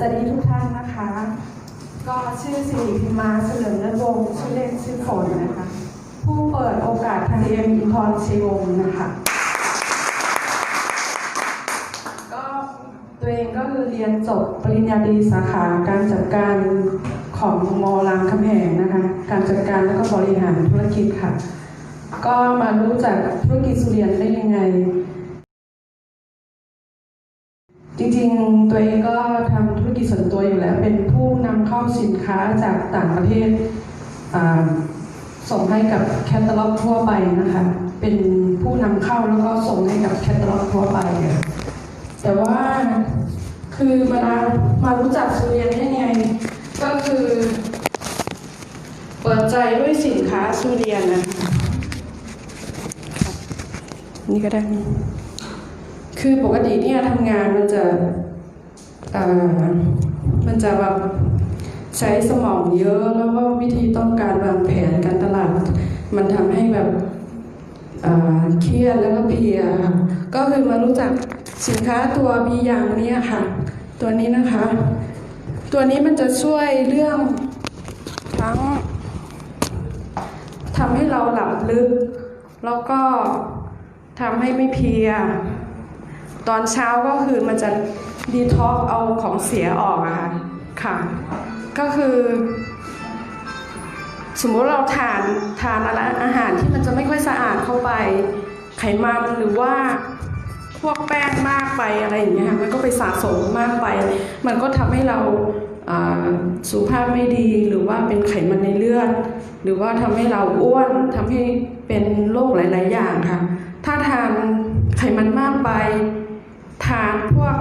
สวัสดีทุกท่านนะคะ ก็ชื่อสิริพิมาเฉลิมเลิศวงชื่อเล่นชื่อฝนนะคะ ผู้เปิดโอกาสทางเรียนอินทรชีวงศ์นะคะ ก็ตัวเองก็คือเรียนจบปริญญาตรีสาขาการจัดการของมอรามคำแหงนะคะ การจัดการแล้วก็บริหารธุรกิจค่ะ ก็มารู้จักธุรกิจสุเรียนได้ยังไง จริงๆ ตัวเองก็ทำ รกิจส่วนตัวอยู่แล้ว เป็นผู้นำเข้าสินค้าจากต่างประเทศส่งให้กับแคตตาล็อกทั่วไปนะคะ เป็นผู้นำเข้าแล้วก็ส่งให้กับแคตตาล็อกทั่วไปแต่ว่าคือมามารู้จักสุเรียนได้ไง ก็คือเปิดใจด้วยสินค้าสุเรียนนะคะนี่ก็ได้ คือปกติเนี่ยทำงานมันจะ มันจะแบบใช้สมองเยอะแล้วก็วิธีต้องการวางแผนการตลาด มันทำให้แบบเครียดแล้วก็เพลียค่ะก็คือมารู้จักสินค้าตัวบีอย่างนี้ค่ะ ตัวนี้นะคะ ตัวนี้มันจะช่วยเรื่องทั้งทำให้เราหลับลึก แล้วก็ทำให้ไม่เพลีย ตอนเช้าก็คือมันจะ ดีท็อกเอาของเสียออกอะค่ะค่ะ ก็คือ สมมุติเราทานทานอะไรอาหารที่มันจะไม่ค่อยสะอาดเข้าไป ไขมันหรือว่าพวกแป้งมากไปอะไรอย่างเงี้ยค่ะมันก็ไปสะสมมากไป มันก็ทำให้เราสุขภาพไม่ดีหรือว่าเป็นไขมันในเลือด หรือว่าทำให้เราอ้วนทำให้เป็นโรคหลาย ๆ อย่างค่ะ ถ้าทานไขมันมากไป ทานพวก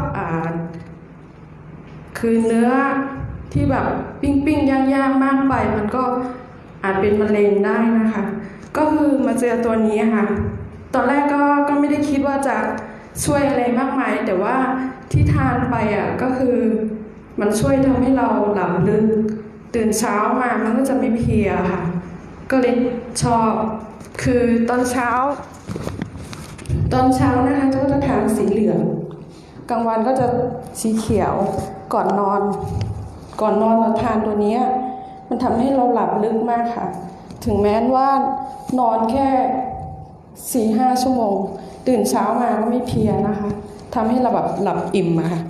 คือเนื้อที่แบบปิ้งปิ้งย่างย่างๆมากไป มันก็อาจเป็นมะเร็งได้นะคะ ก็คือมาเจอตัวนี้ค่ะ ตอนแรกก็ก็ไม่ได้คิดว่าจะช่วยอะไรมากมาย แต่ว่าที่ทานไปอะก็คือมันช่วยทำให้เราหลับลึกตื่นเช้ามามันก็จะไม่เพลียค่ะ ก็เลยชอบ คือตอนเช้า ตอนเช้านะคะก็จะทานสีเหลือง กลางวันก็จะสีเขียวก่อนนอน ก่อนนอนเราทานตัวนี้มันทำให้เราหลับลึกมากค่ะ ถึงแม้ว่านอนแค่สี่ห้าชั่วโมง ตื่นเช้ามาก็ไม่เพียนะคะทำให้เราแบบหลับอิ่มอะค่ะ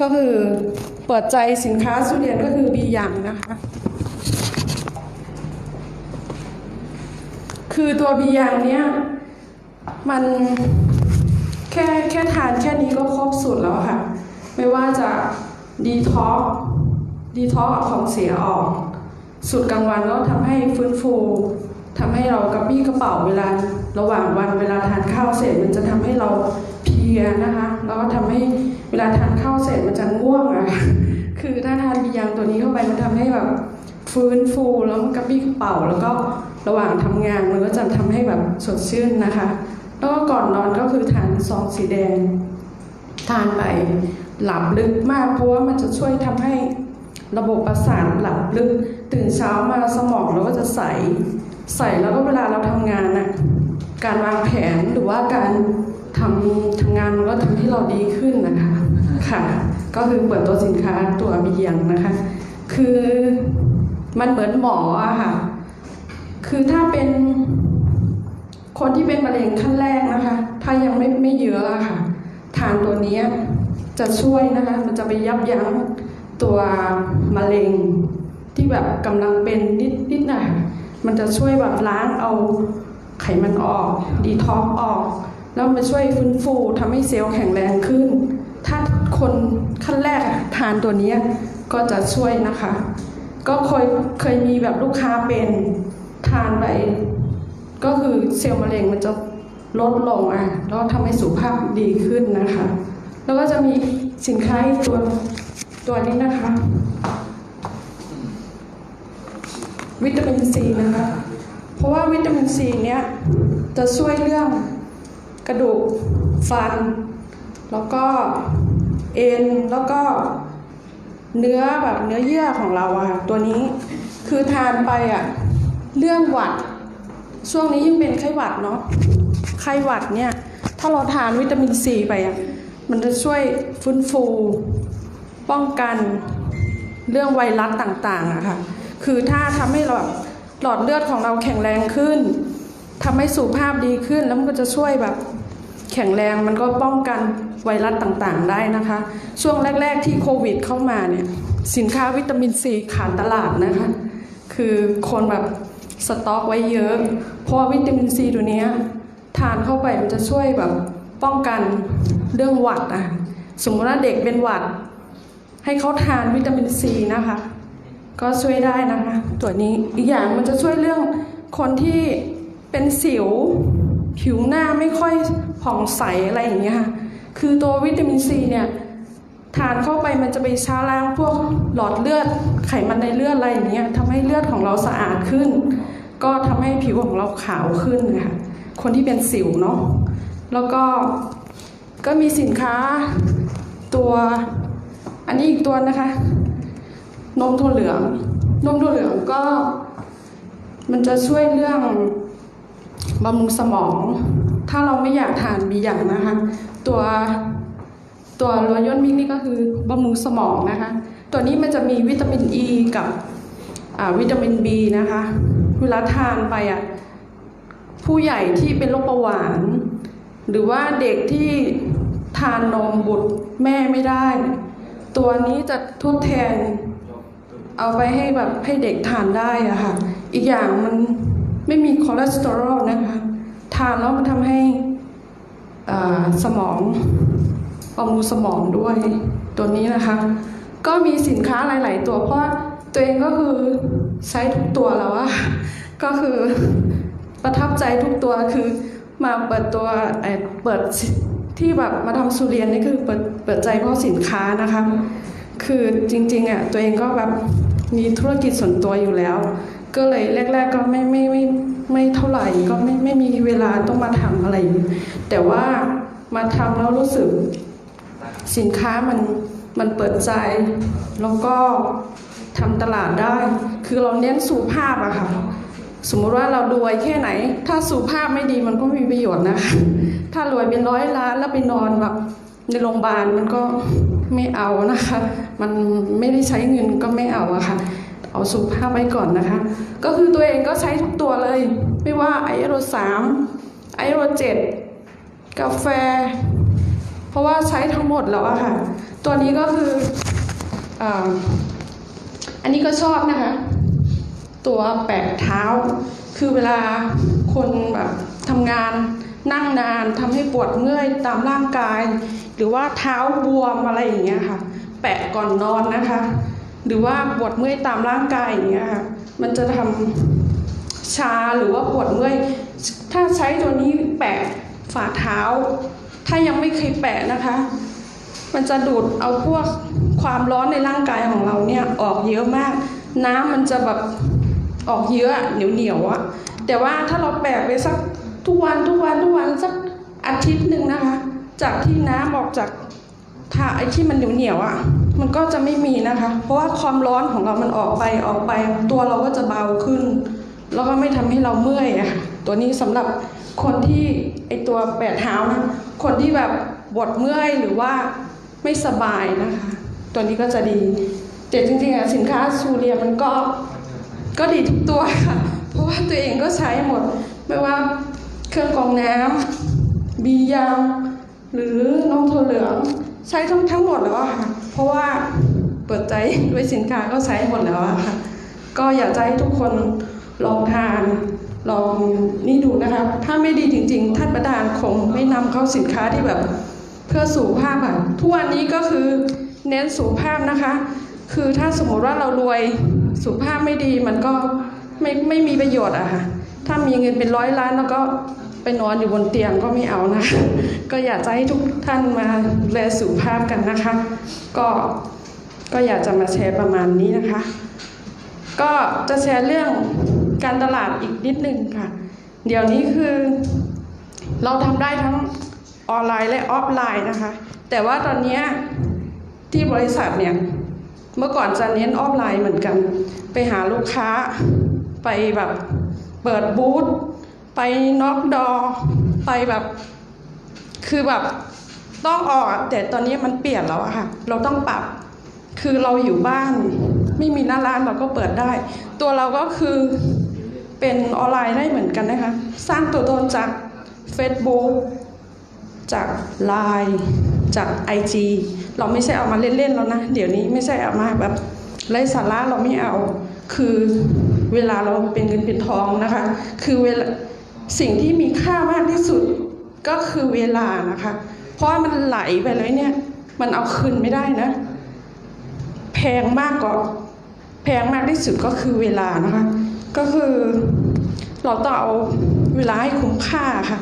ก็คือเปิดใจสินค้าสุเรียนก็คือบีอย่างนะคะ คือตัวบียางเนี้ยมัน แค่แค่ทานแค่นี้ก็ครบสุดแล้วค่ะ ไม่ว่าจะดีท็อกดีท็อกของเสียออก สุดกลางวันก็ทำให้ฟื้นฟูทำให้เรากระปี้กระเป๋าเวลา ระหว่างวันเวลาทานข้าวเสร็จมันจะทำให้เราเพลียนะคะแล้วก็ทำให้เวลาทานข้าวเสร็จมันจะง่วงอะค่ะคือถ้าทานบียังตัวนี้เข้าไปมันทำให้แบบฟื้นฟูแล้วกระปี้กระเป๋าแล้วก็ระหว่างทำงานมันก็จะทำให้แบบสดชื่นนะคะ แล้วก็ก่อนนอนก็คือทานซองสีแดง ทานไปหลับลึกมาก เพราะว่ามันจะช่วยทำให้ระบบประสาทหลับลึก ตื่นเช้ามาสมองเราก็จะใส ใสแล้วก็เวลาเราทำงานน่ะการวางแผนหรือว่าการทำทำงานมันก็ทำให้เราดีขึ้นนะคะ ค่ะ ก็คือเปิดตัวสินค้าตัวบีเยียงนะคะ คือมันเหมือนหมออะค่ะ คือถ้าเป็น คนที่เป็นมะเร็งขั้นแรกนะคะ ถ้ายังไม่ไม่เยอะอะค่ะ ทานตัวนี้จะช่วยนะคะ มันจะไปยับยั้งตัวมะเร็งที่แบบกำลังเป็นนิดนิดหน่อยมันจะช่วยแบบล้างเอาไขมันออก ดีท็อกออก แล้วมาช่วยฟื้นฟูทำให้เซลล์แข็งแรงขึ้น ถ้าคนขั้นแรกทานตัวนี้ก็จะช่วยนะคะ ก็เคยเคยมีแบบลูกค้าเป็นทานไป ก็คือเซลล์มะเร็งมันจะลดลงอะแล้วทำให้สุขภาพดีขึ้นนะคะ แล้วก็จะมีสินค้าอีกตัวตัวนี้นะคะ วิตามินซีนะคะ เพราะว่าวิตามินซีเนี้ยจะช่วยเรื่องกระดูกฟัน แล้วก็เอ็นแล้วก็เนื้อแบบเนื้อเยื่อของเราอะตัวนี้คือทานไปอะเรื่องหวัด ช่วงนี้ยิ่งเป็นไข้หวัดเนาะไข้หวัดเนี่ย ถ้าเราทานวิตามินซีไปอะมันจะช่วยฟื้นฟู ป้องกันเรื่องไวรัสต่างๆอะค่ะ คือถ้าทำให้หลอดหลอดเลือดของเราแข็งแรงขึ้นทำให้สุขภาพดีขึ้นแล้วมันก็จะช่วยแบบแข็งแรงมันก็ป้องกันไวรัสต่างๆได้นะคะ ช่วงแรก ๆ ที่โควิดเข้ามาเนี่ย สินค้าวิตามินซีขาดตลาดนะคะ คือคนแบบ สต็อกไว้เยอะ เพราะว่าวิตามินซีตัวนี้ทานเข้าไปมันจะช่วยแบบป้องกันเรื่องหวัดอะสมมติว่าเด็กเป็นหวัด ให้เขาทานวิตามินซีนะคะ ก็ช่วยได้นะคะ ตัวนี้อีกอย่างมันจะช่วยเรื่องคนที่เป็นสิว ผิวหน้าไม่ค่อยผ่องใสอะไรอย่างเงี้ยค่ะคือตัววิตามินซีเนี่ย ทานเข้าไปมันจะไปช้าล้างพวกหลอดเลือดไขมันในเลือดอะไรอย่างเงี้ยทำให้เลือดของเราสะอาดขึ้น ก็ทำให้ผิวของเราขาวขึ้นค่ะคนที่เป็นสิวเนาะแล้วก็ก็มีสินค้าตัวอันนี้อีกตัวนะคะ นมถั่วเหลือง นมถั่วเหลืองก็ มันจะช่วยเรื่องบำรุงสมอง ถ้าเราไม่อยากทานมีอย่างนะคะ ตัว ตัวรอยย่นมิกนี่ก็คือบำรุงสมองนะคะ ตัวนี้มันจะมีวิตามินอ e ีกับวิตามิน B นะคะ เวลาทานไปอะผู้ใหญ่ที่เป็นโรคเบาหวาน หรือว่าเด็กที่ทานนมบุตรแม่ไม่ได้ ตัวนี้จะทดแทน เอาไปให้แบบให้เด็กทานได้อะค่ะ อีกอย่างมันไม่มีคอเลสเตอรอลนะคะ ทานแล้วมันทำให้สมอง บำรุงสมองด้วยตัวนี้นะคะ ก็มีสินค้าหลาย ๆ ตัวเพราะตัวเองก็คือใช้ทุกตัวแล้วอะก็คือประทับใจทุกตัวคือมาเปิดตัวเอ่อเปิดที่แบบมาทำสุเรียนนี่คือเปิดเปิดใจเพราะสินค้านะคะ คือจริงๆอะตัวเองก็แบบมีธุรกิจส่วนตัวอยู่แล้ว ก็เลยแรก ๆ ก็ไม่ไม่ไม่ไม่เท่าไหร่ก็ไม่ไม่มีเวลาต้องมาทำอะไร แต่ว่ามาทำแล้วรู้สึก สินค้ามันมันเปิดใจ แล้วก็ทำตลาดได้ คือเราเน้นสุภาพอะค่ะ สมมติว่าเรารวยแค่ไหน ถ้าสุภาพไม่ดีมันก็ไม่มีประโยชน์นะคะ ถ้ารวยเป็นร้อยล้านแล้วไปนอนแบบในโรงพยาบาลมันก็ไม่เอานะคะ มันไม่ได้ใช้เงินก็ไม่เอาอะค่ะ เอาสุภาพไว้ก่อนนะคะ ก็คือตัวเองก็ใช้ทุกตัวเลย ไม่ว่าไอโรสามไอโรเจ็ดกาแฟ เพราะว่าใช้ทั้งหมดแล้วอะค่ะ ตัวนี้ก็คือออันนี้ก็ชอบนะคะ ตัวแปะเท้า คือเวลาคนแบบทำงานนั่งนานทำให้ปวดเมื่อยตามร่างกาย หรือว่าเท้าบวมอะไรอย่างเงี้ยค่ะ แปะก่อนนอนนะคะ หรือว่าปวดเมื่อยตามร่างกายอย่างเงี้ยค่ะ มันจะทำชาหรือว่าปวดเมื่อย ถ้าใช้ตัวนี้แปะฝ่าเท้า ถ้ายังไม่เคยแปะนะคะ มันจะดูดเอาพวกความร้อนในร่างกายของเราเนี่ยออกเยอะมาก น้ำมันจะแบบออกเยอะเหนียวเหนียวอะแต่ว่าถ้าเราแปะไปสักทุกวันทุกวันทุกวันสักอาทิตย์หนึ่งนะคะ จากที่น้ำออกจากถ้าไอ้ที่มันเหนียวเหนียวอะมันก็จะไม่มีนะคะ เพราะว่าความร้อนของเรามันออกไปออกไป ตัวเราก็จะเบาขึ้น แล้วก็ไม่ทำให้เราเมื่อยอะค่ะตัวนี้สำหรับ คนที่ไอตัวแปะเท้านะคนที่แบบปวดเมื่อยหรือว่าไม่สบายนะคะ ตัวนี้ก็จะดีแต่จริงๆอะสินค้าซูเรียมันก็ก็ดีทุกตัวค่ะ เพราะว่าตัวเองก็ใช้หมด ไม่ว่าเครื่องกรองน้ำบียางหรือนมถั่วเหลืองใช้ทั้งทั้งหมดแล้วค่ะ เพราะว่าเปิดใจด้วยสินค้าก็ใช้หมดแล้วค่ะ ก็อยากจะให้ทุกคนลองทาน ลองนี่ดูนะคะถ้าไม่ดีจริง ๆ ท่านประธานคงไม่นำเข้าสินค้าที่แบบเพื่อสุขภาพอะทุกวันนี้ก็คือเน้นสุขภาพนะคะ คือถ้าสมมติว่าเรารวยสุขภาพไม่ดีมันก็ไม่ไม่มีประโยชน์อะค่ะ ถ้ามีเงินเป็นร้อยล้านแล้วก็ไปนอนอยู่บนเตียงก็ไม่เอานะ ก็อยากจะให้ทุกท่านมาดูแลสุขภาพกันนะคะ ก็ก็อยากจะมาแชร์ประมาณนี้นะคะ ก็จะแชร์เรื่อง การตลาดอีกนิดนึงค่ะ เดี๋ยวนี้คือ เราทำได้ทั้งออนไลน์และออฟไลน์นะคะ แต่ว่าตอนนี้ที่บริษัทเนี่ยเมื่อก่อนจะเน้นออฟไลน์เหมือนกัน ไปหาลูกค้า ไปแบบเปิดบูธไปน็อกดอ ไปแบบคือแบบต้องออกแต่ตอนนี้มันเปลี่ยนแล้วอะค่ะ เราต้องปรับ คือเราอยู่บ้าน ไม่มีหน้าร้านเราก็เปิดได้ ตัวเราก็คือ เป็นออนไลน์ได้เหมือนกันนะคะ สร้างตัวตนจาก Facebook จาก Line จาก IG เราไม่ใช่เอามาเล่นๆแล้วนะ เดี๋ยวนี้ไม่ใช่เอามาแบบไร้สาระเราไม่เอา คือเวลาเราเป็นเงินเป็นทองนะคะ คือเวลาสิ่งที่มีค่ามากที่สุดก็คือเวลานะคะ เพราะว่ามันไหลไปเลยเนี่ย มันเอาคืนไม่ได้นะ แพงมากกว่าแพงมากที่สุดก็คือเวลานะคะ ก็คือเราต้องเอาเวลาให้คุ้มค่าค่ะ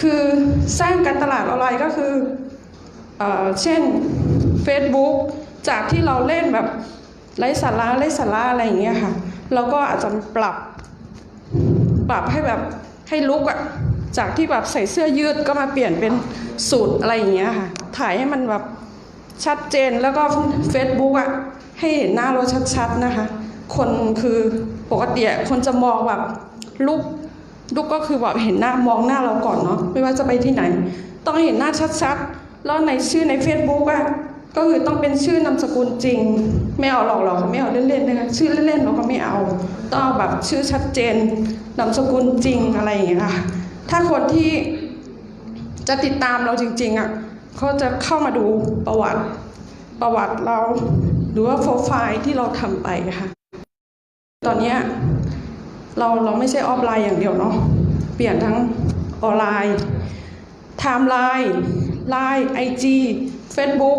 คือสร้างการตลาดออนไลน์ก็คือเอเช่น Facebook จากที่เราเล่นแบบไร้สาระไร้สาระอะไรอย่างเงี้ยค่ะเราก็อาจจะปรับ ปรับให้แบบให้ลุกอะจากที่แบบใส่เสื้อยืดก็มาเปลี่ยนเป็นสูตรอะไรอย่างเงี้ยค่ะ ถ่ายให้มันแบบชัดเจนแล้วก็ Facebook อะให้เห็นหน้าเราชัดๆนะคะ คนคือ ปกติคนจะมองแบบลุกลุกก็คือแบบเห็นหน้ามองหน้าเราก่อนเนาะไม่ว่าจะไปที่ไหน ต้องเห็นหน้าชัดๆแล้วในชื่อใน Facebook อะก็คือต้องเป็นชื่อนามสกุลจริง ไม่เอาหลอกหลอกไม่เอาเล่นๆนะคะชื่อเล่นๆเราก็ไม่เอา ต้องเอาแบบชื่อชัดเจนนามสกุลจริงอะไรอย่างเงี้ยค่ะถ้าคนที่จะติดตามเราจริง ๆอะเขาจะเข้ามาดูประวัติประวัติเรา หรือว่าโปรไฟล์ที่เราทำไปค่ะ ตอนนี้เราเราไม่ใช่ออฟไลน์อย่างเดียวเนาะเปลี่ยนทั้งออนไลน์ไทม์ไลน์ไลน์ไอจีเฟซบุ๊ก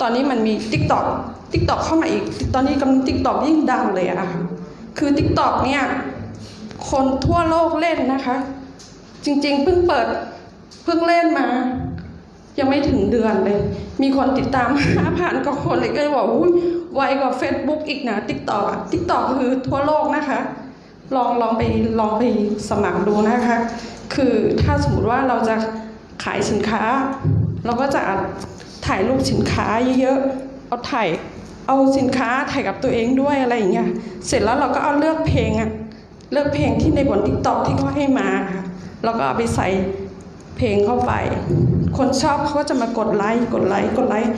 ตอนนี้มันมี t ิ k t o k t ิ k t o k เข้ามาอีก ตอนนี้กำลัง t ิ k t o k ยิ่งดังเลยอะค่ะคือ t ิ k t o k เนี่ย คนทั่วโลกเล่นนะคะ จริงๆเพิ่งเปิดเพิ่งเล่นมา ยังไม่ถึงเดือนเลย มีคนติดตามห้าพันกว่าคนเลยก็เลยบอกอุ้ยไวกว่า Facebook อีกนะ t ิ k t o k อะ t ิ k t o k คือทั่วโลกนะคะ ลองลองไปลองไปสมัครดูนะคะ คือถ้าสมมติว่าเราจะขายสินค้า เราก็จะถ่ายรูปสินค้าเยอะๆเอาถ่ายเอาสินค้าถ่ายกับตัวเองด้วยอะไรอย่างเงี้ยเสร็จแล้วเราก็เอาเลือกเพลงอะเลือกเพลงที่ในบนทิกตอกที่เขาให้มาค่ะแล้วก็เอาไปใส่ เพลงเข้าไป คนชอบเขาก็จะมากดไลค์กดไลค์กดไลค์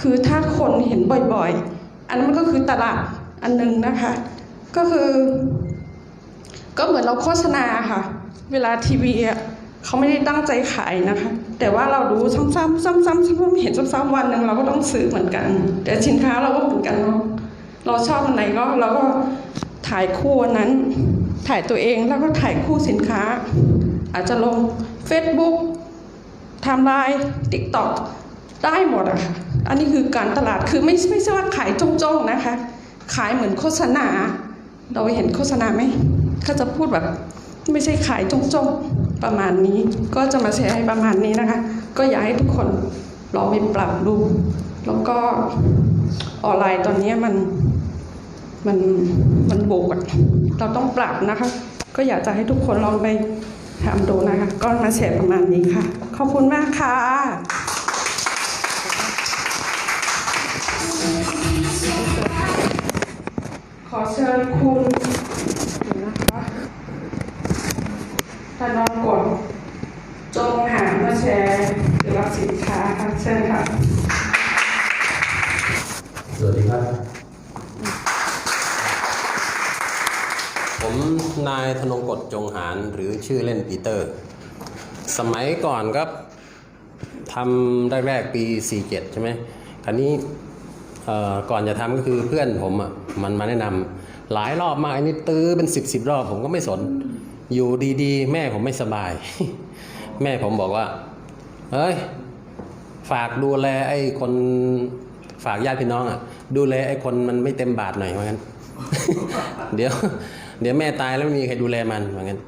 คือถ้าคนเห็นบ่อยๆ อันนั้นมันก็คือตลาดอันหนึงนะคะ ก็คือ ก็เหมือนเราโฆษณาค่ะ เวลาทีวีอะเขาไม่ได้ตั้งใจขายนะคะ แต่ว่าเราดูซ้ำๆซ้ำๆซ้ำๆเห็นซ้ำๆวันหนึ่งเราก็ต้องซื้อเหมือนกัน แต่สินค้าเราก็เหมือนกันเนาะเราชอบอันไหนก็เราก็ถ่ายคู่นั้น ถ่ายตัวเองแล้วก็ถ่ายคู่สินค้า อาจจะลง Facebook ไทม์ไลน์ติ๊กต็อกได้หมดอะค่ะ อันนี้คือการตลาดคือไม่ไม่ใช่ว่าขายจ้องๆนะคะ ขายเหมือนโฆษณา เราเห็นโฆษณาไหมเขาจะพูดแบบไม่ใช่ขายจ้องๆประมาณนี้ ก็จะมาแชร์ให้ประมาณนี้นะคะ ก็อยากให้ทุกคนลองไปปรับดู แล้วก็ออนไลน์ตอนนี้มันมันมันโบกเราต้องปรับนะคะ ก็อยากจะให้ทุกคนลองไป ทำดูนะคะ ก็มาแชร์ประมาณนี้ค่ะ ขอบคุณมากค่ะ ขอเชิญคุณนะคะธนากรจงหามาแชร์เกี่ยวกับสินค้าค่ะเชิญค่ะ สวัสดีครับ ผมนายธนงกฎ จงหารหรือชื่อเล่นปีเตอร์ สมัยก่อนครับทำแรกๆปี 47 ใช่ไหมคราวนี้ก่อนจะทำก็คือเพื่อนผมอะมันมาแนะนำหลายรอบมากอันนี้ตื้อเป็น 10บสรอบผมก็ไม่สน อยู่ดีๆ แม่ผมไม่สบาย แม่ผมบอกว่าเฮ้ย ฝากดูแลไอ้คนฝากญาติพี่น้องอะ ดูแลไอ้คนมันไม่เต็มบาทหน่อยว่างั้น เดี๋ยว เดี๋ยวแม่ตายแล้วไม่มีใครดูแลมันว่างั้น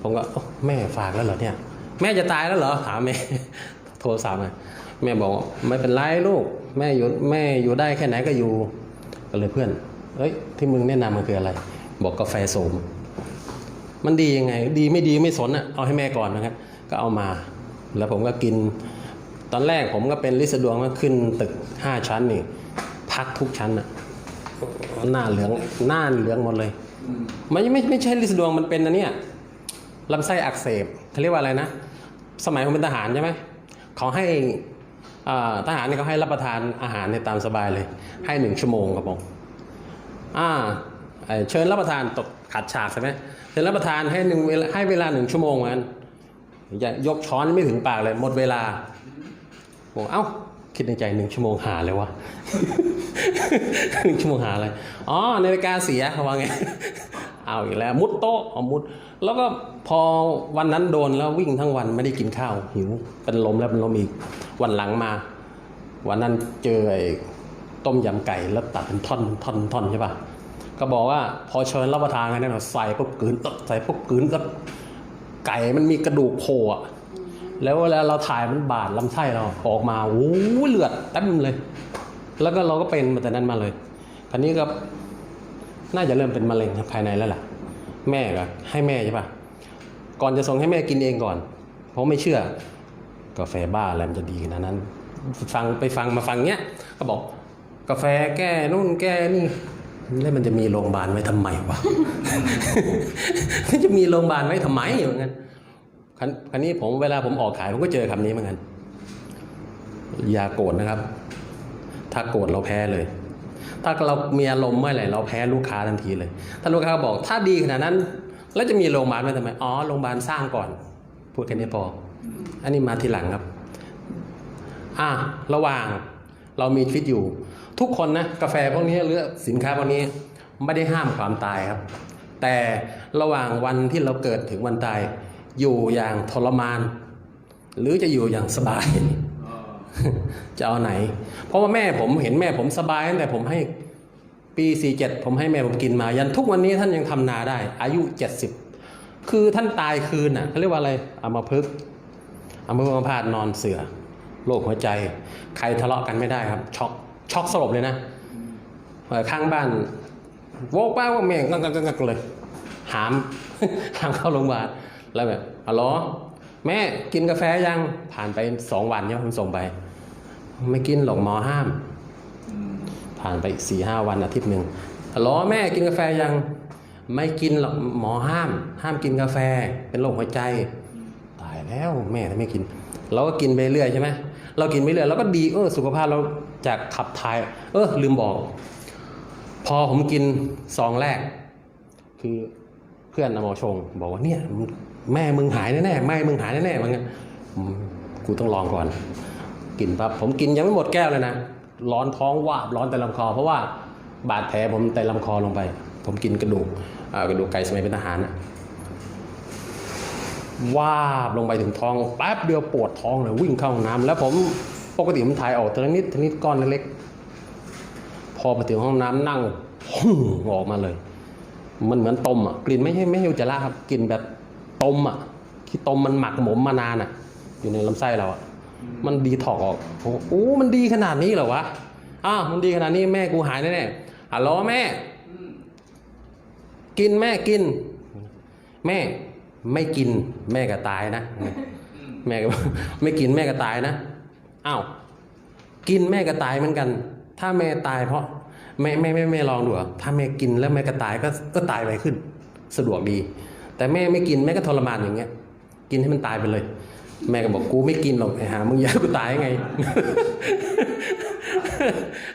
ผมก็แม่ฝากแล้วเหรอเนี่ย แม่จะตายแล้วเหรอถามแม่โทรศัพท์มาแม่บอกว่าไม่เป็นไรลูก แม่อยู่แม่อยู่ได้แค่ไหนก็อยู่ก็เลยเพื่อนเอ้ยที่มึงแนะนำมันคืออะไร บอกกาแฟโสม มันดียังไง ดีไม่ดีไม่สนอะเอาให้แม่ก่อนนะครับก็เอามา แล้วผมก็กิน ตอนแรกผมก็เป็นลิสดวงก็ขึ้นตึกห้าชั้นนี่พักทุกชั้นอะหน้าเหลืองหน้าเหลืองหมดเลย มันไม่ไม่ใช่ลิสดวงมันเป็นอันเนี้ยลำไส้อักเสบเขาเรียกว่าอะไรนะ สมัยผมเป็นทหารใช่ไหมเขาให้อ่าทหารเนี่เขาให้รับประทานอาหารในตามสบายเลย ให้หนึ่งชั่วโมงครับผมอ่าเชิญรับประทานตกขัดฉากใช่ไหมเชิญรับประทานให้หนึ่งให้เวลาหนึ่งชั่วโมงเหมือนกันอย่ายกช้อนไม่ถึงปากเลยหมดเวลาบอกเอ้าคิดในใจหนึ่งชั่วโมงหาเลยวะ หนึ่งชั่วโมงหาอะไร อ๋อนาฬิกาเสียเขาว่าไง เอาอีกแล้ว มุดโต๊ะเอามุด แล้วก็พอวันนั้นโดนแล้ววิ่งทั้งวันไม่ได้กินข้าว หิว เป็นลมแล้วเป็นลมอีก วันหลังมา วันนั้นเจอไอ้ต้มยำไก่แล้วตัดเป็นท่อนท่อนท่อนใช่ปะก็บอกว่าพอเชิญรับประทานกันเนี่ยใส่ปุ๊บกลืนตัดใส่ปุ๊บกลืนก็ไก่มันมีกระดูกโผล่อะแล้วเวลาเราถ่ายมันบาดลำไส้เราออกมาโอ้โหเลือดเต็มเลย แล้วก็เราก็เป็นมาแต่นั้นมาเลยคราวนี้ก็น่าจะเริ่มเป็นมะเร็งภายในแล้วล่ะ แม่ก็ให้แม่ใช่ปะก่อนจะส่งให้แม่กินเองก่อน เพราะไม่เชื่อกาแฟบ้าอะไรมันจะดีขนาดนั้น ฟังไปฟังมาฟังเนี้ยก็บอก กาแฟแก้นู่นแก้นี่แล้วมันจะมีโรงพยาบาลไว้ทำไมวะมันจะมีโรงพยาบาลไว้ทำไมเหมือนกันครันคราวนี้ผมเวลาผมออกขายผมก็เจอคำนี้เหมือนกันอย่าโกรธนะครับ ถ้าโกรธเราแพ้เลย ถ้าเรามีอารมณ์เมื่อไหร่เราแพ้ลูกค้าทันทีเลย ถ้าลูกค้าบอก ถ้าดีขนาดนั้น แล้วจะมีโรงพยาบาลไว้ทำไมอ๋อโรงพยาบาลสร้างก่อน พูดแค่นี้พอ อันนี้มาทีหลังครับ อะระหว่างเรามีชีวิตอยู่ ทุกคนนะกาแฟพวกนี้หรือสินค้าพวกนี้ไม่ได้ห้ามความตายครับ แต่ระหว่างวันที่เราเกิดถึงวันตาย อยู่อย่างทรมาน หรือจะอยู่อย่างสบาย จะเอาไหน เพราะว่าแม่ผมเห็นแม่ผมสบายตั้งแต่ผมให้ปี47ผมให้แม่ผมกินมา ยันทุกวันนี้ท่านยังทำนาได้ อายุ 70 คือท่านตายคืนน่ะเขาเรียกว่าอะไรอามาพึกอามาพึกอัมพาตนอนเสือโรคหัวใจ ใครทะเลาะกันไม่ได้ครับ ช็อกช็อกสลบเลยนะข้างบ้านโวกป้าว่าแม่งกักกักกักเลย หามหามเข้าโรงพยาบาลแล้วแบบอ๋อแม่กินกาแฟยังผ่านไปสองวันเนี่ยผมส่งไป ไม่กินหรอกหมอห้าม ผ่านไปอีกสี่ห้าวันอาทิตย์หนึ่งฮัลโหลแม่กินกาแฟยังไม่กินหรอกหมอห้าม ห้ามกินกาแฟ เป็นโรคหัวใจ ตายแล้วแม่ถ้าไม่กิน เราก็กินไปเรื่อยใช่ไหมเรากินไปเรื่อยเราก็ดีเออสุขภาพเราจากขับถ่าย เออลืมบอก พอผมกินซองแรก คือเพื่อนเอามาชง บอกว่าเนี่ยมึงแม่มึงหายแน่ๆแม่มึงหายแน่ๆว่างั้นอืมกูต้องลองก่อน กินปั๊บผมกินยังไม่หมดแก้วเลยนะร้อนท้องวาบร้อนแต่ลำคอ เพราะว่าบาดแผลผมแต่ลำคอลงไป ผมกินกระดูกกระดูกไก่สมัยเป็นทหารนะวาบลงไปถึงท้องแป๊บเดียวปวดท้องเลยวิ่งเข้าห้องน้ำแล้วผมปกติผมถ่ายออกทีละนิดทีละนิดก้อนเล็กๆพอไปถึงห้องน้ำนั่งหุ่งออกมาเลย มันเหมือนต้มอะกลิ่นไม่ใช่ไม่ใช่อุจจาระครับกลิ่นแบบต้มอะที่ต้มมันหมักหมมมานานอะ อยู่ในลำไส้เราอะ มันดีถอกออกผมโอ้ มันดีขนาดนี้เหรอวะ อ้าว มันดีขนาดนี้แม่กูหายแน่ๆฮัลโหลแม่ กินแม่กิน แม่ไม่กินแม่ก็ตายนะ แม่ก็ไม่กินแม่ก็ตายนะ อ้าว กินแม่ก็ตายเหมือนกัน ถ้าแม่ตายเพราะแม่แม่แม่แม่ลองดูเหรอถ้าแม่กินแล้วแม่ก็ตายก็ก็ตายไปขึ้น สะดวกดี แต่แม่ไม่กินแม่ก็ทรมานอย่างเงี้ย กินให้มันตายไปเลย แม่ก็บอกกูไม่กินหรอกไอ้หามึงอยากกูตายไง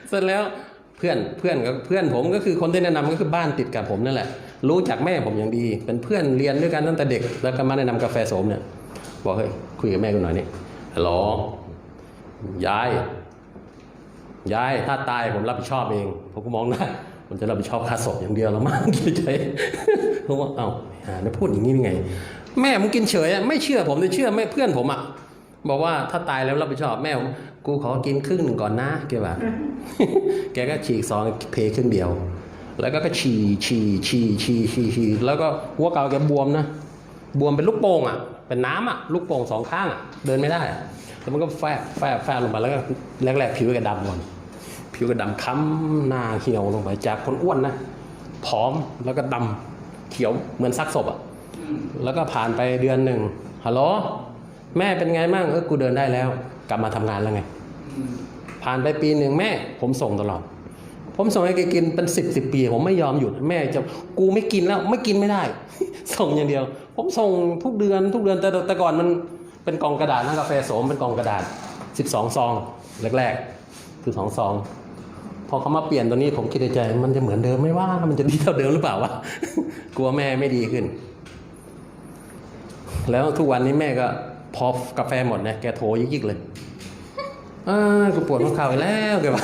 เสร็จแล้วเพื่อนเพื่อนก็เพื่อนผมก็คือคนที่แนะนำก็คือบ้านติดกับผมนั่นแหละ รู้จักแม่ผมอย่างดี เป็นเพื่อนเรียนด้วยกันตั้งแต่เด็ก แล้วก็มาแนะนำกาแฟโสมเนี่ยบอกเฮ้ยคุยกับแม่กูหน่อยนี่ฮัลโหลยายยายถ้าตายผมรับผิดชอบเองผมก็มองหน้าผมจะรับผิดชอบค่าศพอย่างเดียวแล้วมั้งคิดใจผมว่าเอ้าหาเนี่ยพูดอย่างนี้ยังไง แม่ผมกินเฉยอะไม่เชื่อผมจะเชื่อแม่เพื่อนผมอะบอกว่าถ้าตายแล้วรับผิดชอบแม่ผมกูขอกินครึ่งหนึ่งก่อนนะแกว่าแกก็ฉีกซองเพครึ่งเดียว แล้วก็ก็ฉี่ฉี่ฉี่ฉี่ฉี่ฉี่แล้วก็หัวเก่าแกบวมนะบวมเป็นลูกโป่งอะ เป็นน้ำอะลูกโป่งสองข้างอะเดินไม่ได้แล้วมันก็แฟบแฟบแฟบลงไปแล้วก็แรกๆผิวแกดำก่อนผิวก็ดำค้ำหน้าเหี่ยวลงไปจากคนอ้วนนะผอมแล้วก็ดำเขียวเหมือนซักศพอะ แล้วก็ผ่านไปเดือนหนึ่งฮัลโหลแม่เป็นไงมั่งเออกูเดินได้แล้ว กลับมาทำงานแล้วไง ผ่านไปปีหนึ่งแม่ ผมส่งตลอด ผมส่งให้แกกินเป็นสิบสิบปี ผมไม่ยอมหยุดแม่จะกูไม่กินแล้วไม่กินไม่ได้ ส่งอย่างเดียว ผมส่งทุกเดือนทุกเดือนแต่แต่ก่อนมันเป็นกล่องกระดาษนะกาแฟโสมเป็นกล่องกระดาษ12ซองแรกๆคือสองซองพอเขามาเปลี่ยนตัวนี้ผมคิดในใจ มันจะเหมือนเดิมไหม่ว่ามันจะดีเท่าเดิมหรือเปล่าวะกลัวแม่ไม่ดีขึ้น แล้วทุกวันนี้แม่ก็พอกาแฟหมดเนี่ยแกโทรยิกๆเลยอ่ากูปวดหัวเข่าอีกแล้วแกบอก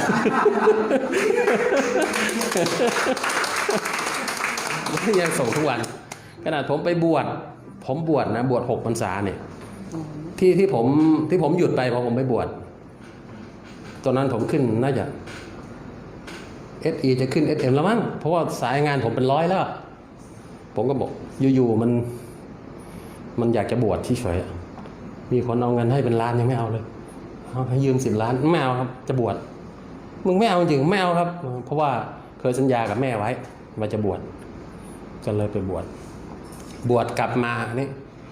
ยังส่งทุกวัน ขนาดผมไปบวชผมบวชนะ บวชหกพรรษาเนี่ยที่ที่ผมที่ผมหยุดไปเพราะผมไปบวชตอนนั้นผมขึ้นน่าจะ SE จะขึ้น SM แล้วมั้งเพราะว่าสายงานผมเป็นร้อยแล้ว ผมก็บอกอยู่ๆมัน มันอยากจะบวชที่เฉยมีคนเอาเงินให้เป็นล้านยังไม่เอาเลยเอาให้ยืมสิบล้านไม่เอาครับ จะบวชมึงไม่เอาจริงไม่เอาครับ เพราะว่าเคยสัญญากับแม่ไว้ว่าจะบวชก็เลยไปบวชบวชกลับมานี่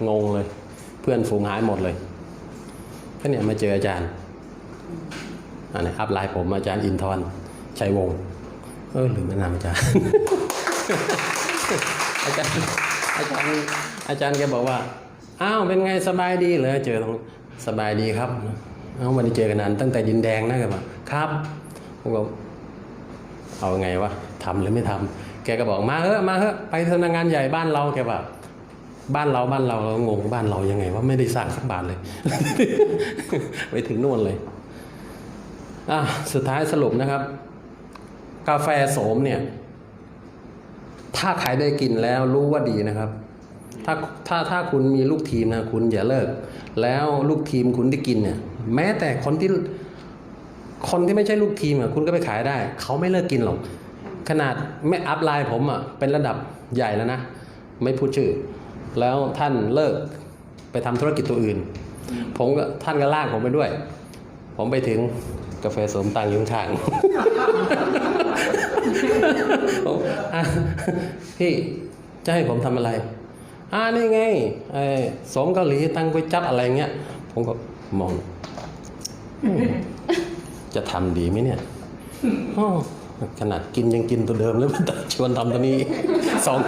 งงเลย เพื่อนฝูงหายหมดเลยก็เนี่ยมาเจออาจารย์อันนี้อัพไลน์ผมอาจารย์อินทร์ชัยวงศ์เออหรือไม่นามอาจารย์อาจารย์ อาจารย์อาจารย์แกบอกว่า อ้าวเป็นไงสบายดีเหรอเจอตรงสบายดีครับเอาวันนี้เจอกันนานตั้งแต่ดินแดงนะแกบอกครับผมบอกเอาไงวะทำหรือไม่ทำแกก็บอกมาเถอะมาเถอะไปสำนักงานใหญ่บ้านเราแกบอกบ้านเราบ้านเราเรางงบ้านเรายังไงว่าไม่ได้สร้างสักบาทเลย ไปถึงนู่นเลยอะสุดท้ายสรุปนะครับ กาแฟโสมเนี่ย ถ้าใครได้กินแล้วรู้ว่าดีนะครับ ถ้าถ้าถ้าคุณมีลูกทีมนะคุณอย่าเลิก แล้วลูกทีมคุณได้กินเนี่ย แม้แต่คนที่คนที่ไม่ใช่ลูกทีมอะคุณก็ไปขายได้ เขาไม่เลิกกินหรอก ขนาดไม่อัพไลน์ผมอะเป็นระดับใหญ่แล้วนะ ไม่พูดชื่อ แล้วท่านเลิกไปทำธุรกิจตัวอื่น ผมก็ท่านก็ลากผมไปด้วย ผมไปถึงกาแฟสมตังยุ้ข้าง ผมพี่จะให้ผมทำอะไร อ่านี่ไงไอ้สมเกาหลีตั้งก๋วยจับอะไรเงี้ย ผมก็มอง จะทำดีไหมเนี่ยขนาดกินยังกินตัวเดิมแล้วมันชวนทำตัวนี้สอง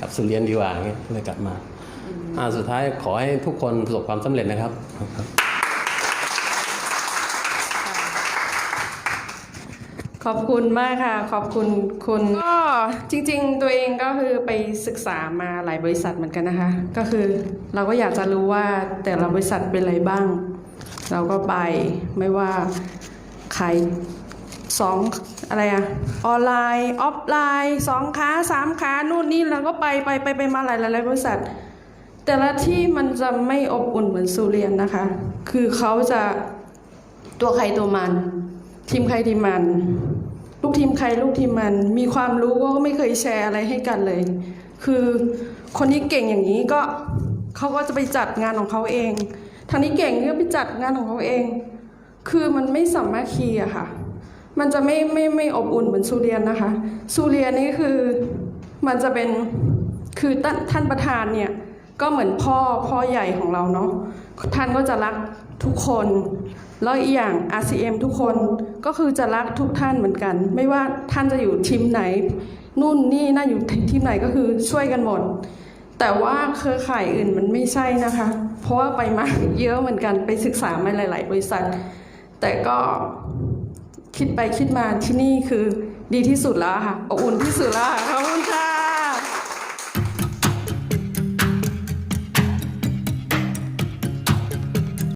กลับสุเรียนดีกว่าเงี้ยเลยกลับมาอ่าสุดท้ายขอให้ทุกคนประสบความสำเร็จนะครับ ขอบคุณมากค่ะ ขอบคุณคุณก็จริง ๆ ตัวเองก็คือไปศึกษามาหลายบริษัทเหมือนกันนะคะ ก็คือเราก็อยากจะรู้ว่าแต่ละบริษัทเป็นอะไรบ้าง เราก็ไปไม่ว่าขายสองอะไรอะออนไลน์ ออฟไลน์สองขาสามขานู่นนี่เราก็ไปไปไปไปมาหลายหลายบริษัท แต่ละที่มันจะไม่อบอุ่นเหมือนซูเรียนนะคะ คือเขาจะตัวใครตัวมัน ทีมใครทีมมัน ลูกทีมใครลูกทีมมัน มีความรู้ก็ไม่เคยแชร์อะไรให้กันเลย คือคนที่เก่งอย่างนี้ก็เขาก็จะไปจัดงานของเขาเอง ทางนี้เก่งก็ไปจัดงานของเขาเอง คือมันไม่สามัคคีอะค่ะ มันจะไม่ไม่ไม่อบอุ่นเหมือนซูเรียนนะคะ ซูเรียนนี่คือมันจะเป็นคือท่านท่านประธานเนี่ยก็เหมือนพ่อพ่อใหญ่ของเราเนาะท่านก็จะรัก ทุกคนแล้วอีกอย่าง RCM ทุกคนก็คือจะรักทุกท่านเหมือนกัน ไม่ว่าท่านจะอยู่ทีมไหน นู่นนี่น่าอยู่ทีมไหนก็คือช่วยกันหมด แต่ว่าเครือข่ายอื่นมันไม่ใช่นะคะ เพราะว่าไปมาเยอะเหมือนกันไปศึกษามาหลาย ๆ บริษัท แต่ก็คิดไปคิดมาที่นี่คือดีที่สุดแล้วค่ะอบอุ่นที่สุดแล้วค่ะขอบคุณค่ะ